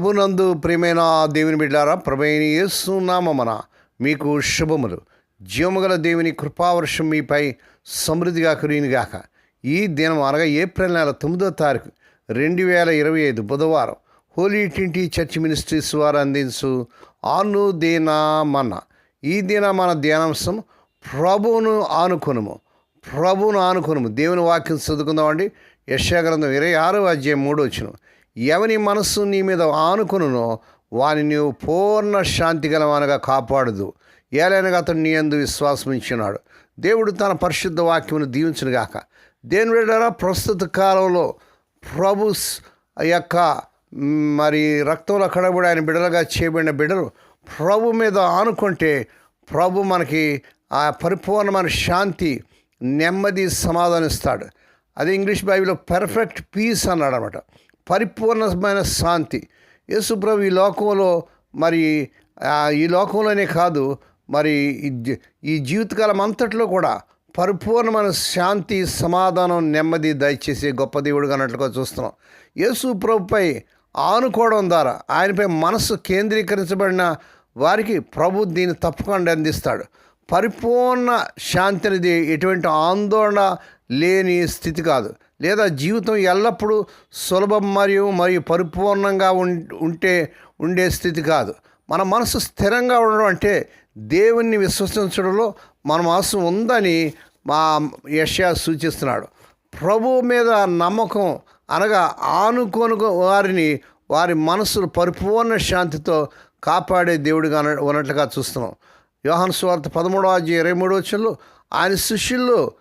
ప్రభునందు ప్రియమైన దేవుని బిడ్డారా ప్రభైన యేసు మీకు శుభములు. జీవముగల దేవుని కృపావర్షం మీపై సమృద్ధిగా కురినిగాక ఈ దినం అనగా ఏప్రిల్ నెల తొమ్మిదో తారీఖు రెండు వేల ఇరవై ఐదు బుధవారం హోలీ ట్వంటీ చర్చ్ మినిస్ట్రీస్ వారు అందించు ఆను దీనామన్న ఈ దిన మన ధ్యానాంశం ప్రభువును ఆనుకునుము. ప్రభువును ఆనుకునుము. దేవుని వాక్యం చదువుకుందామండి. యశాగ్రంథం ఇరవై ఆరో అధ్యాయం మూడు వచ్చిన ఎవని మనస్సు నీ మీద ఆనుకునునో వాని నీవు పూర్ణ శాంతి గలవానగా కాపాడదు. ఏలైనగా అతడు నీ అందు విశ్వాసం ఇచ్చినాడు దేవుడు తన పరిశుద్ధ వాక్యమును దీవించునుగాక. దేని వెళ్ళారా ప్రస్తుత కాలంలో ప్రభు యొక్క మరి రక్తంలో కడబడి ఆయన బిడలుగా చేయబడిన బిడలు ప్రభు మీద ఆనుకుంటే ప్రభు మనకి ఆ పరిపూర్ణమైన శాంతి నెమ్మది సమాధానిస్తాడు అది ఇంగ్లీష్ బైబిల్లో పర్ఫెక్ట్ పీస్ అన్నాడు అనమాట పరిపూర్ణమైన శాంతి. యేసుప్రభు ఈ లోకంలో మరి ఈ లోకంలోనే కాదు మరి ఈ జీవితకాలం అంతట్లో కూడా పరిపూర్ణమైన శాంతి సమాధానం నెమ్మది దయచేసి గొప్ప దేవుడుగా అన్నట్లుగా చూస్తున్నాం. యేసు ప్రభుపై ఆనుకోవడం ద్వారా ఆయనపై మనసు కేంద్రీకరించబడిన వారికి ప్రభు దీన్ని తప్పకుండా అందిస్తాడు. పరిపూర్ణ శాంతి అనేది ఎటువంటి ఆందోళన లేని స్థితి కాదు. లేదా జీవితం ఎల్లప్పుడూ సులభం మరియు మరియు పరిపూర్ణంగా ఉం- ఉంటే ఉండే స్థితి కాదు. మన మనసు స్థిరంగా ఉండడం అంటే దేవుణ్ణి విశ్వసించడంలో మన మనసు ఉందని మా యష్యా సూచిస్తున్నాడు. ప్రభువు మీద నమ్మకం అనగా ఆనుకోను వారిని వారి మనసును పరిపూర్ణ శాంతితో కాపాడే దేవుడిగా ఉన్నట్లుగా చూస్తున్నాం. యోహన్ స్వార్థ పదమూడవ ఇరవై మూడవ వచ్చంలో ఆయన శిష్యుల్లో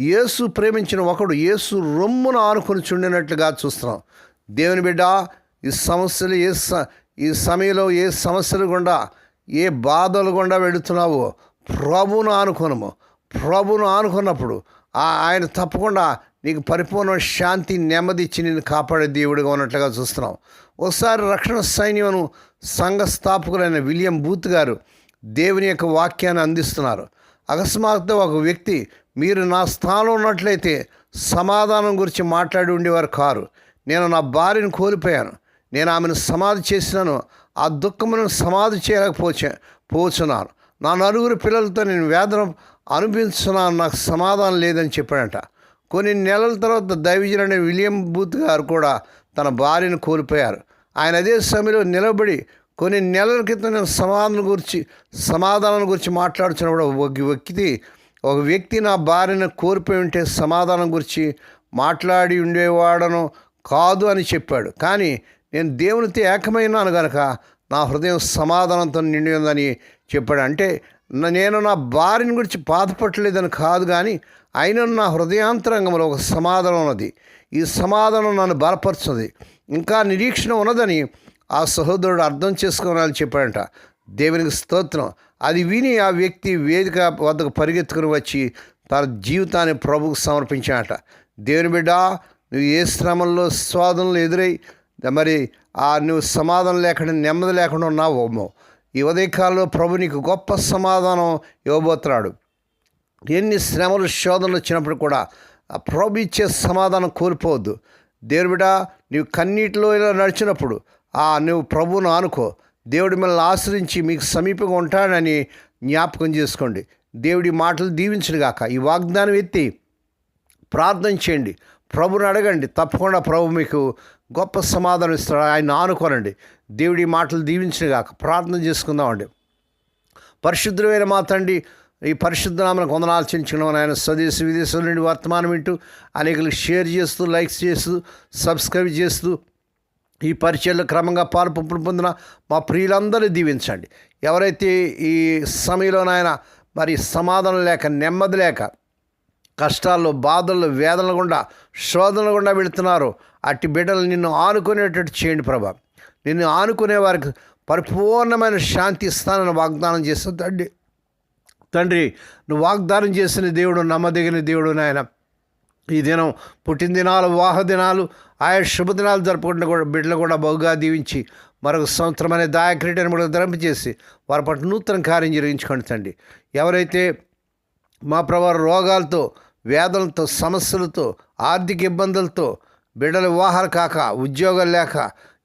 యేసు ప్రేమించిన ఒకడు యేసు రొమ్మును ఆనుకొని చుండినట్లుగా చూస్తున్నాం. దేవుని బిడ్డ ఈ సమస్యలు ఏ స ఈ సమయంలో ఏ సమస్యలు గుండా ఏ బాధలు గుండా వెళుతున్నావో ప్రభును ఆనుకోనము. ప్రభును ఆనుకున్నప్పుడు ఆ ఆయన తప్పకుండా నీకు పరిపూర్ణ శాంతి నెమ్మది ఇచ్చి నేను కాపాడే దేవుడిగా ఉన్నట్లుగా చూస్తున్నాం. ఒకసారి రక్షణ సైన్యమును సంఘ స్థాపకులైన విలియం బూత్ గారు దేవుని యొక్క వాక్యాన్ని అందిస్తున్నారు. అకస్మాత్తుగా ఒక వ్యక్తి మీరు నా స్థానంలో ఉన్నట్లయితే సమాధానం గురించి మాట్లాడి ఉండేవారు కారు. నేను నా భార్యను కోల్పోయాను. నేను ఆమెను సమాధి చేసినాను. ఆ దుఃఖమును సమాధి చేయలేకపోచే పోచున్నాను. నా నలుగురు పిల్లలతో నేను వేదన అనిపించున్నాను నాకు సమాధానం లేదని చెప్పాడట. కొన్ని నెలల తర్వాత దైవజనుడైన విలియం బూత్ గారు కూడా తన భార్యను కోల్పోయారు. ఆయన అదే సమయంలో నిలబడి కొన్ని నెలల క్రితం నేను సమాధానం గురించి సమాధానం గురించి మాట్లాడుతున్నప్పుడు ఒక వ్యక్తి ఒక వ్యక్తి నా భార్యను కోల్పోయి ఉంటే సమాధానం గురించి మాట్లాడి ఉండేవాడను కాదు అని చెప్పాడు. కానీ నేను దేవునితో ఏకమైనాను గనక నా హృదయం సమాధానంతో నిండి ఉందని చెప్పాడు. అంటే నేను నా భార్యని గురించి బాధపట్టలేదని కాదు కానీ ఆయన నా హృదయాంతరంగంలో ఒక సమాధానం ఉన్నది. ఈ సమాధానం నన్ను బలపరుచుంది ఇంకా నిరీక్షణ ఉన్నదని ఆ సహోదరుడు అర్థం చేసుకోవాలని చెప్పాడంట. దేవునికి స్తోత్రం. అది విని ఆ వ్యక్తి వేదిక వద్దకు పరిగెత్తుకుని వచ్చి తన జీవితాన్ని ప్రభుకు సమర్పించాడట. దేవుని బిడ్డ నువ్వు ఏ శ్రమంలో స్వాదంలో ఎదురై మరి ఆ నువ్వు సమాధానం లేకుండా నెమ్మది లేకుండా ఉన్నావేమో ఈ ఉదయకాలంలో ప్రభు నీకు గొప్ప సమాధానం ఇవ్వబోతున్నాడు. ఎన్ని శ్రమలు శోధనలు వచ్చినప్పుడు కూడా ఆ ప్రభు ఇచ్చే సమాధానం కోల్పోవద్దు. దేవుని బిడ్డ నీవు కన్నీటిలో ఇలా నడిచినప్పుడు ఆ నువ్వు ప్రభువును ఆనుకో. దేవుడి మిమ్మల్ని ఆశ్రయించి మీకు సమీపంగా ఉంటాడని జ్ఞాపకం చేసుకోండి. దేవుడి మాటలు దీవించడుగాక ఈ వాగ్దానం ఎత్తి ప్రార్థన చేయండి. ప్రభుని అడగండి. తప్పకుండా ప్రభు మీకు గొప్ప సమాధానం ఇస్తాడు. ఆయన ఆనుకోనండి. దేవుడి మాటలు దీవించడుగాక ప్రార్థన చేసుకుందామండి. పరిశుద్ధమైన మా తండ్రి ఈ పరిశుద్ధ నామను కొందనాలు చెంచుకున్నామని ఆయన స్వదేశ విదేశాల నుండి వర్తమానం వింటూ అనేకలకు షేర్ చేస్తూ లైక్స్ చేస్తూ సబ్స్క్రైబ్ చేస్తూ ఈ పరిచయలో క్రమంగా పాల్పంపులు పొందిన మా ప్రియులందరూ దీవించండి. ఎవరైతే ఈ సమయంలో నాయన మరి సమాధానం లేక నెమ్మది లేక కష్టాల్లో బాధల్లో వేదనలు గుండా శోధనలు గుండా వెళుతున్నారు అట్టి బిడ్డలు నిన్ను ఆనుకునేటట్టు చేయండి ప్రభా. నిన్ను ఆనుకునే వారికి పరిపూర్ణమైన శాంతి ఇస్తానని వాగ్దానం చేస్తుంది తండ్రి. తండ్రి నువ్వు వాగ్దానం చేసిన దేవుడు నమ్మదగిన దేవుడు నాయన. ఈ దినం పుట్టినదినాలు వాహ దినాలు ఆయా శుభదినాలు జరుపుకుంటున్న కూడా బిడ్డలు కూడా బహుగా దీవించి మరొక సంవత్సరం అనే దాయక్రీటను కూడా ధరింపజేసి వారి పట్ల నూతన కార్యం జరిగించుకోండి తండ్రి. ఎవరైతే మా ప్రభావ రోగాలతో వేదనలతో సమస్యలతో ఆర్థిక ఇబ్బందులతో బిడ్డల వివాహాలు కాక ఉద్యోగాలు లేక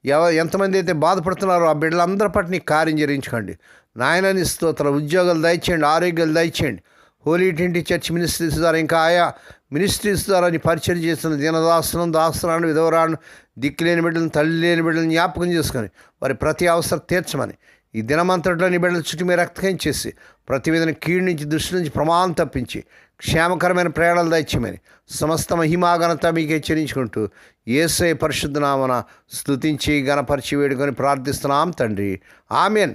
ఎవ ఎంతమంది అయితే బాధపడుతున్నారో ఆ బిడ్డలందరి పట్ల నీ కార్యం జరిగించుకోండి. నాయనని స్తోత్ర ఉద్యోగాలు దయచేయండి ఆరోగ్యాలు దయచేయండి. హోలీ ట్వంటీ చర్చ్ మినిస్ట్రీస్ ద్వారా ఇంకా ఆయా మినిస్ట్రీస్ ద్వారా నీ పరిచయం చేస్తున్న దీనదాసులను దాసులను దిక్కు దిక్కులేని బిడ్డలను తల్లి లేని బిడ్డలను జ్ఞాపకం చేసుకొని వారి ప్రతి అవసరం తీర్చమని ఈ దినమంతట్లో నీ బిడ్డల చుట్టూ మీరు రక్తకం చేసి ప్రతి విధంగా కీడు నుంచి దృష్టి నుంచి ప్రమాదం తప్పించి క్షేమకరమైన ప్రయాణాలు దయచేయమని సమస్త మహిమాఘనత మీకు హెచ్చరించుకుంటూ ఏసై పరిశుద్ధనామన నామన స్తుతించి గణపరిచి వేడుకొని ప్రార్థిస్తున్నాం తండ్రి. ఆమెన్.